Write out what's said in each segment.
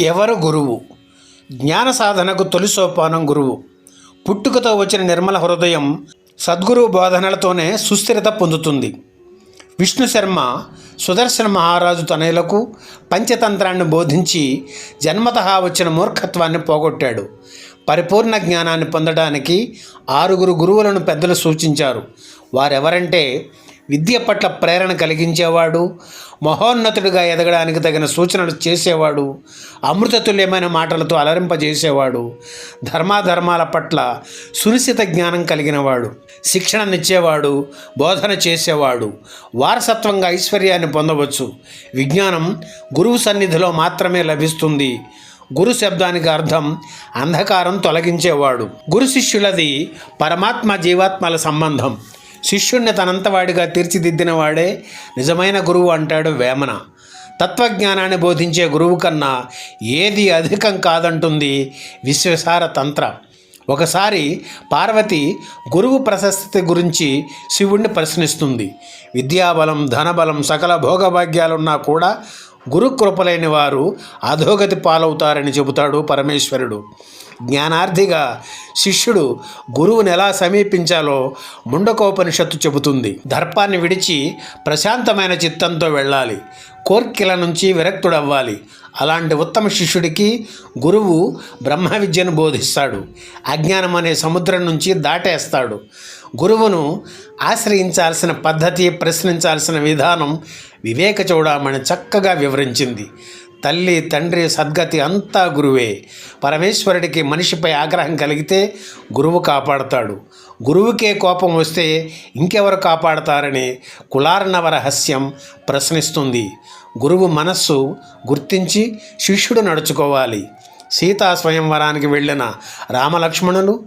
ఎవరు గురువు? జ్ఞాన సాధనకు తొలి సోపానం గురువు. పుట్టుకతో వచ్చిన నిర్మల హృదయం సద్గురు బోధనలతోనే సుస్థిరత పొందుతుంది. విష్ణు శర్మ సుదర్శన మహారాజు తనయులకు పంచతంత్రాన్ని బోధించి జన్మతః వచ్చిన మూర్ఖత్వాన్ని పోగొట్టాడు. పరిపూర్ణ జ్ఞానాన్ని పొందడానికి ఆరుగురు గురువులను పెద్దలు సూచించారు. వారెవరంటే విద్య పట్ల ప్రేరణ కలిగించేవాడు మహోన్నతుడిగా ఎదగడానికి తగిన సూచనలు చేసేవాడు అమృతతుల్యమైన మాటలతో అలరింపజేసేవాడు ధర్మాధర్మాల పట్ల సునిశ్చిత జ్ఞానం కలిగినవాడు శిక్షణనిచ్చేవాడు బోధన చేసేవాడు వారసత్వంగా ఐశ్వర్యాన్ని పొందవచ్చు. విజ్ఞానం గురువు సన్నిధిలో మాత్రమే లభిస్తుంది. గురు శబ్దానికి అర్థం అంధకారం తొలగించేవాడు. గురు శిష్యులది పరమాత్మ జీవాత్మల సంబంధం. శిష్యుణ్ణి తనంతవాడిగా తీర్చిదిద్దిన వాడే నిజమైన గురువు అంటాడు వేమన. తత్వజ్ఞానాన్ని బోధించే గురువు కన్నా ఏది అధికం కాదంటుంది విశ్వసార తంత్ర. ఒకసారి పార్వతి గురువు ప్రశస్తి గురించి శివుణ్ణి ప్రశ్నిస్తుంది. విద్యాబలం ధనబలం సకల భోగభాగ్యాలున్నా కూడా గురుకృపలేని వారు అధోగతి పాలవుతారని చెబుతాడు పరమేశ్వరుడు. జ్ఞానార్థిగా శిష్యుడు గురువుని ఎలా సమీపించాలో ముండకోపనిషత్తు చెబుతుంది. దర్పాన్ని విడిచి ప్రశాంతమైన చిత్తంతో వెళ్ళాలి. కోర్కెల నుంచి విరక్తుడవ్వాలి. అలాంటి ఉత్తమ శిష్యుడికి గురువు బ్రహ్మ విద్యను బోధిస్తాడు. అజ్ఞానం అనే సముద్రం నుంచి దాటేస్తాడు. గురువును ఆశ్రయించాల్సిన పద్ధతి ప్రశ్నించాల్సిన విధానం వివేక చూడమని చక్కగా వివరించింది. తల్లి తండ్రి సద్గతి అంతా గురువే. పరమేశ్వరుడికి మనిషిపై ఆగ్రహం కలిగితే గురువు కాపాడతాడు. గురువుకే కోపం వస్తే ఇంకెవరు కాపాడతారని కులార్ణవ రహస్యం ప్రశ్నిస్తుంది. గురువు మనస్సు గుర్తించి శిష్యుడు నడుచుకోవాలి. సీతా స్వయంవరానికి వెళ్ళిన రామలక్ష్మణులు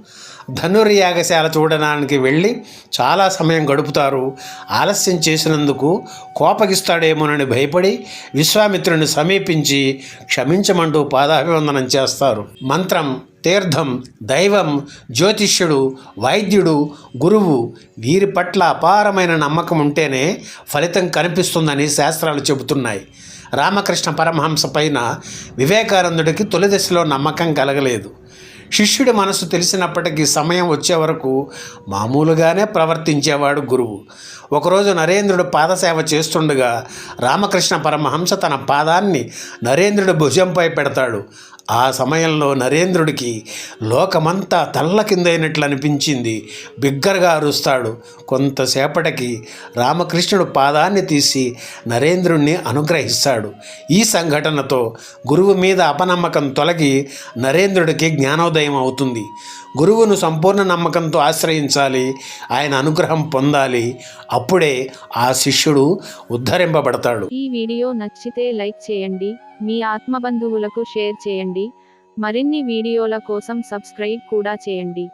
ధనుర్యాగశాల చూడడానికి వెళ్ళి చాలా సమయం గడుపుతారు. ఆలస్యం చేసినందుకు కోపగిస్తాడేమోనని భయపడి విశ్వామిత్రుని సమీపించి క్షమించమంటూ పాదాభివందనం చేస్తారు. మంత్రం తీర్థం దైవం జ్యోతిష్యుడు వైద్యుడు గురువు వీరి పట్ల అపారమైన నమ్మకం ఉంటేనే ఫలితం కనిపిస్తుందని శాస్త్రాలు చెబుతున్నాయి. రామకృష్ణ పరమహంస పైన వివేకానందుడికి తొలి దశలో నమ్మకం కలగలేదు. శిష్యుడి మనసు తెలిసినప్పటికీ సమయం వచ్చే వరకు మామూలుగానే ప్రవర్తించేవాడు గురువు. ఒకరోజు నరేంద్రుడు పాదసేవ చేస్తుండగా రామకృష్ణ పరమహంస తన పాదాన్ని నరేంద్రుడి భుజంపై పెడతాడు. ఆ సమయంలో నరేంద్రుడికి లోకమంతా తల్ల కిందైనట్లు అనిపించింది. బిగ్గరగా అరుస్తాడు. కొంతసేపటికి రామకృష్ణుడు పాదాన్ని తీసి నరేంద్రుణ్ణి అనుగ్రహిస్తాడు. ఈ సంఘటనతో గురువు మీద అపనమ్మకం తొలగి నరేంద్రుడికి జ్ఞానోదయం అవుతుంది. గురువును సంపూర్ణ నమ్మకంతో ఆశ్రయించాలి. ఆయన అనుగ్రహం పొందాలి. అప్పుడే ఆ శిష్యుడు ఉద్ధరింపబడతాడు. ఈ వీడియో నచ్చితే లైక్ చేయండి. మీ ఆత్మబంధువులకు షేర్ చేయండి. మరిన్ని వీడియోల కోసం సబ్స్క్రైబ్ కూడా చేయండి.